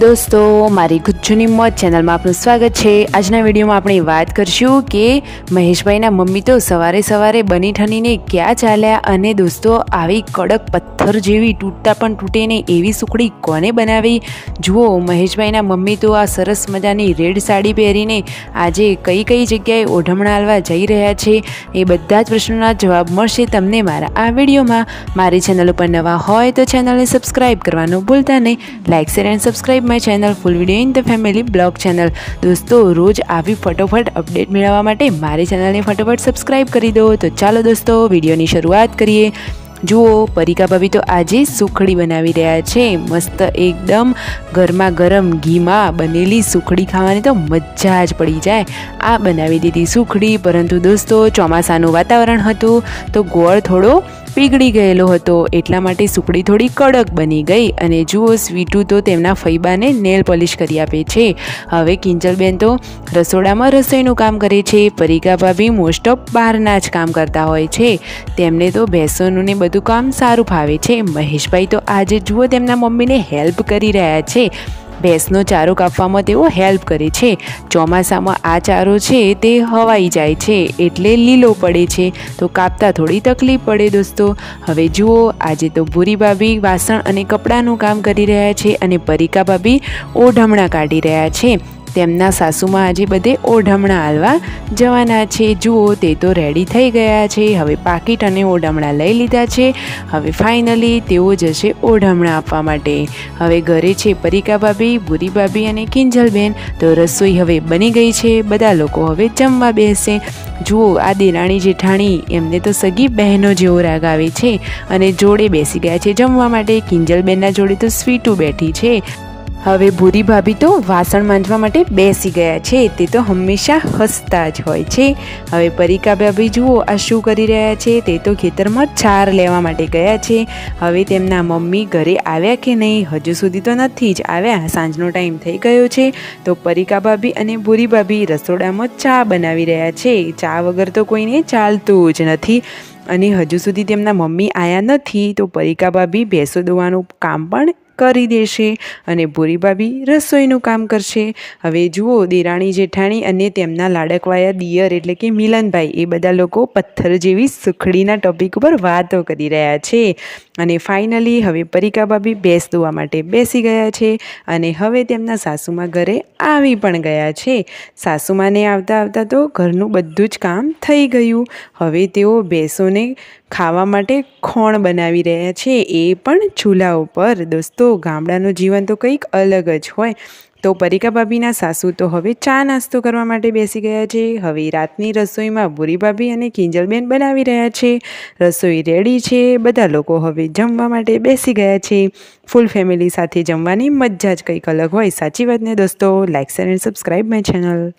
દોસ્તો, મારી ગુજ્જુની મોત ચેનલમાં આપનું સ્વાગત છે. આજના વિડીયોમાં આપણે વાત કરશું કે મહેશભાઈના મમ્મી તો સવારે સવારે બની ઠનીને ક્યાં ચાલ્યા અને દોસ્તો, આવી કડક પથ્થર જેવી તૂટતા પણ તૂટે ને એવી સુખડી કોને બનાવી? જુઓ, મહેશભાઈના મમ્મી તો આ સરસ મજાની રેડ સાડી પહેરીને આજે કઈ કઈ જગ્યાએ ઓઢમણા હાલવા જઈ રહ્યા છે. એ બધા જ પ્રશ્નોના જવાબ મળશે તમને મારા આ વિડીયોમાં. મારી ચેનલ ઉપર નવા હોય તો ચેનલને સબસ્ક્રાઈબ કરવાનું ભૂલતા નહીં. Like share and subscribe my channel full video in the family blog channel દોસ્તો, રોજ આવી ફટોફટ અપડેટ મેળવવા માટે મારી ચેનલને ફટોફટ સબસ્ક્રાઈબ કરી દો. તો ચાલો દોસ્તો, વિડીયોની શરૂઆત કરીએ. જુઓ, પરિકા ભાભી તો આજે સુખડી બનાવી રહ્યા છે. મસ્ત એકદમ ગરમા ગરમ ઘીમાં બનેલી સુખડી ખાવાની તો મજા જ પડી જાય. આ બનાવી દીધી સુખડી, પરંતુ દોસ્તો ચોમાસાનું વાતાવરણ હતું, તો ગોળ થોડો પીગળી ગયેલો હતો. એટલા માટે સુપડી થોડી કડક બની ગઈ અને જુઓ, સ્વીટુ તો તેમના ફૈબાને નેલ પોલિશ કરી આપે છે. હવે કિંજલબેન તો રસોડામાં રસોઈનું કામ કરે છે. પરિકા ભાભી મોસ્ટ ઓફ બહારના જ કામ કરતા હોય છે. તેમને તો ભેંસોનું ને બધું કામ સારું ફાવે છે. મહેશભાઈ તો આજે જુઓ, તેમના મમ્મીને હેલ્પ કરી રહ્યા છે. ભેંસનો ચારો કાપવામાં તેઓ હેલ્પ કરે છે. ચોમાસામાં આ ચારો છે તે હવાઈ જાય છે એટલે લીલો પડે છે. તો કાપતા થોડી તકલીફ પડે દોસ્તો. હવે જુઓ, આજે તો ભૂરી ભાભી વાસણ અને કપડાનું કામ કરી રહ્યા છે અને પરિકા ભાભી ઓઢમણા કાઢી રહ્યા છે. તેમના સાસુમાં આજે બધે ઓઢમણા હાલવા જવાના છે. જુઓ, તે તો રેડી થઈ ગયા છે. હવે પાકીટ અને ઓઢમણા લઈ લીધા છે. હવે ફાઇનલી તેઓ જશે ઓઢમણા આપવા માટે. હવે ઘરે છે પરિકા ભાભી ભૂરી ભાભી અને કિંજલબેન. તો રસોઈ હવે બની ગઈ છે. બધા લોકો હવે જમવા બેસે. જુઓ, આ દેરાણી જેઠાણી એમને તો સગી બહેનો જેવો રાગ આવે છે. અને જોડે બેસી ગયા છે જમવા માટે. કિંજલબેનના જોડે તો સ્વીટું બેઠી છે. હવે ભૂરી ભાભી તો વાસણ માંજવા માટે બેસી ગયા છે. તે તો હંમેશા હસતા જ હોય છે. હવે પરીકા ભાભી જુઓ, આ શું કરી રહ્યા છે? તે તો ખેતરમાં ચાર લેવા માટે ગયા છે. હવે તેમના મમ્મી ઘરે આવ્યા કે નહીં, હજુ સુધી તો નથી જ આવ્યા. સાંજનો ટાઈમ થઈ ગયો છે. તો પરીકા ભાભી અને ભૂરી ભાભી રસોડામાં ચા બનાવી રહ્યા છે. ચા વગર તો કોઈને ચાલતું જ નથી. અને હજુ સુધી તેમના મમ્મી આવ્યા નથી. તો પરીકા ભાભી ભેંસો દોવાનું કામ પણ કરી દેશે અને ભૂરી ભાભી રસોઈનું કામ કરશે. હવે જુઓ, દેરાણી જેઠાણી અને તેમના લાડકવાયા દિયર એટલે કે મિલનભાઈ, એ બધા લોકો પથ્થર જેવી સુખડીના ટોપિક ઉપર વાતો કરી રહ્યા છે. અને ફાઇનલી હવે પરિકા ભાભી બેસ દોવા માટે બેસી ગયા છે અને હવે તેમના સાસુમાં ઘરે આવી પણ ગયા છે. સાસુમાને આવતા આવતા તો ઘરનું બધું જ કામ થઈ ગયું. હવે તેઓ ભેંસોને ખાવા માટે ખોણ બનાવી રહ્યા છે. એ પણ ચૂલા ઉપર. દોસ્તો ગામડાનું જીવન તો કંઈક અલગ જ હોય. તો પરિકા ભાભીના સાસુ તો હવે ચા નાસ્તો કરવા માટે બેસી ગયા છે. હવે રાતની રસોઈમાં ભૂરી ભાભી અને કિંજલબેન બનાવી રહ્યા છે. રસોઈ રેડી છે. બધા લોકો હવે જમવા માટે બેસી ગયા છે. ફૂલ ફેમિલી સાથે જમવાની મજા જ કંઈક અલગ હોય. સાચી વાત ને દોસ્તો? Like share and subscribe my channel